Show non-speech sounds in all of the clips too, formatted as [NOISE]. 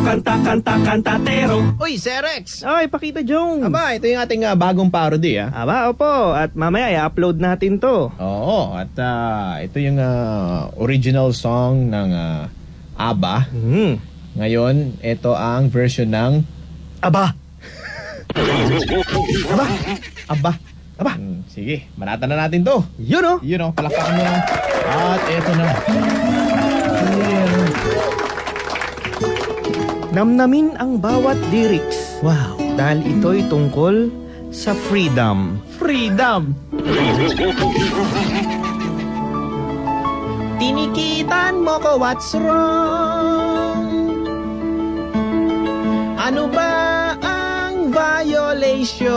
kanta, kanta, kantatero. Uy, Serex! Ay, Pakita Jones. Aba, ito yung ating ah, bagong parody ah. Aba, opo. At mamaya i-upload natin to. Oo, at ah, ito yung ah, original song ng ah, ABBA. Hmm. Ngayon, ito ang version ng Aba. Aba. Aba. Aba. Hmm, sige, manatan na natin to. Yun oh. Yun o, palakpakan mo lang. At ito na. Namnamin ang bawat lyrics. Wow. Dahil ito'y tungkol sa freedom. Freedom! Tinikitan mo ko what's wrong Ano ba ang violation?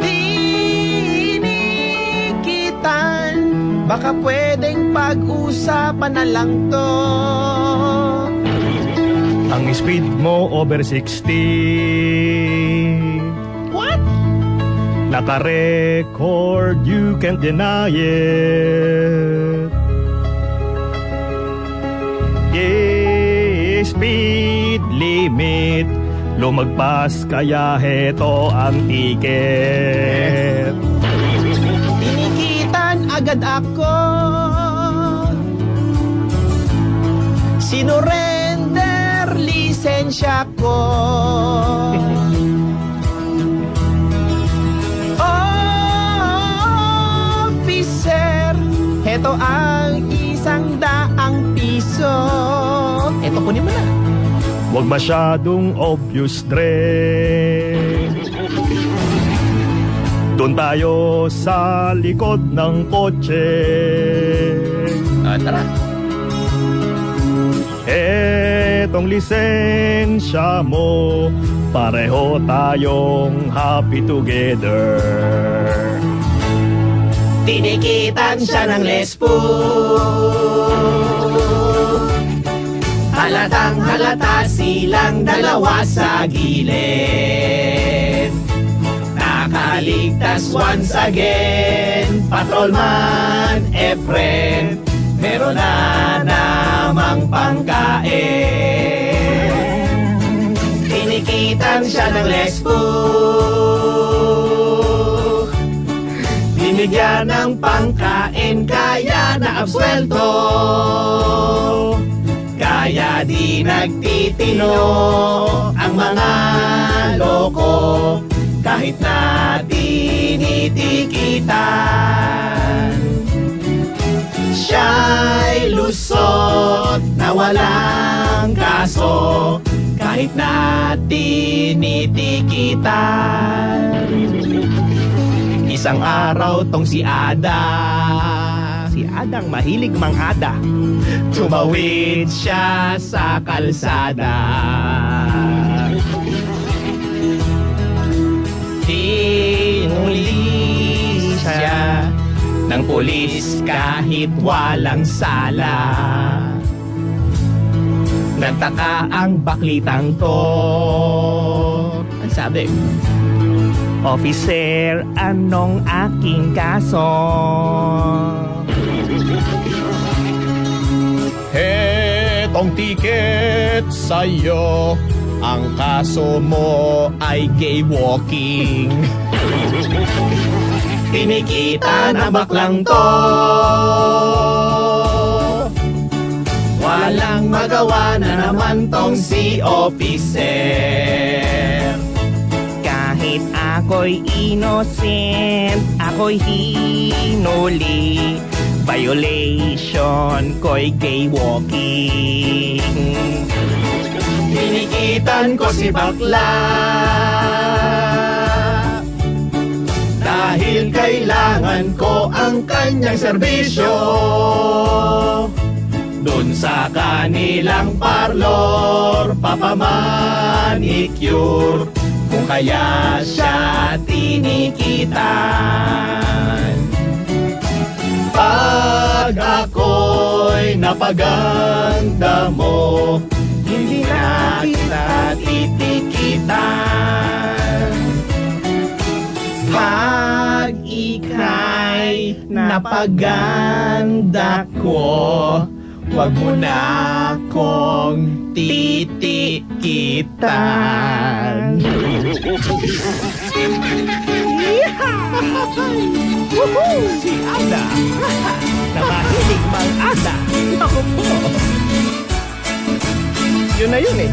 Tinikitan Baka pwedeng pag-usapan na lang to Ang speed mo over 60. What? Naka-record, you can't deny it. Yeah, speed limit. Lumagpas kaya heto ang ticket. Tinikitan agad ako Sinurrender lisensya ko Officer Heto ang isang daang piso Eto kunin mo na Huwag masyadong obvious dress. Doon tayo sa likod ng kotse. Ah, tara Etong lisensya mo, pareho tayong happy together. Tinikitan siya ng lespo Halatang halata silang dalawa sa gilid. Nakaligtas once again Patrolman Efren Meron na namang pangkain. Tinikitan siya ng lespo Binigyan ng pangkain kaya na absuelto. Kaya di nagtitino ang mga loko. Kahit na tinitikitan. Siya'y lusot na walang kaso Kahit na tinitikitan Isang araw tong si Ada Si Adang mahilig mangada. Tumawid siya sa kalsada ng pulis kahit walang sala Nagtaka ang baklitang to Ang sabi? Officer, anong aking kaso? Hetong ticket sa'yo Ang kaso mo ay gay walking Tinikita na baklang to Walang magawa na naman tong si officer Kahit ako'y innocent, ako'y hinuli. Violation ko'y gay walking. Tinikitan ko si bakla Dahil kailangan ko ang kanyang serbisyo. Doon sa kanilang parlor Papamanicure Kung kaya siya tinikitan. Pag ako'y napaganda mo Hindi na kita titikitan napaganda ko Wag mo na akong titikitan. si Ada. Nakahilig mang Ada. Ako po. Yun na yun eh.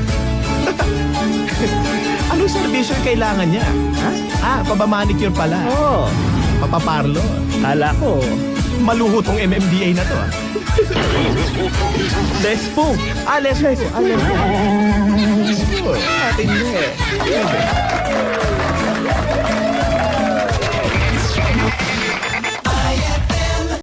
Anong servisyo kailangan niya? Ha? Ah, pabamanicure pala. Oo. Papaparlo. Kala ko, Maluho tong MMDA na to ah. [LAUGHS] Lespo. Ah, let's go. Ah, let's go. Let's go. Atin na eh.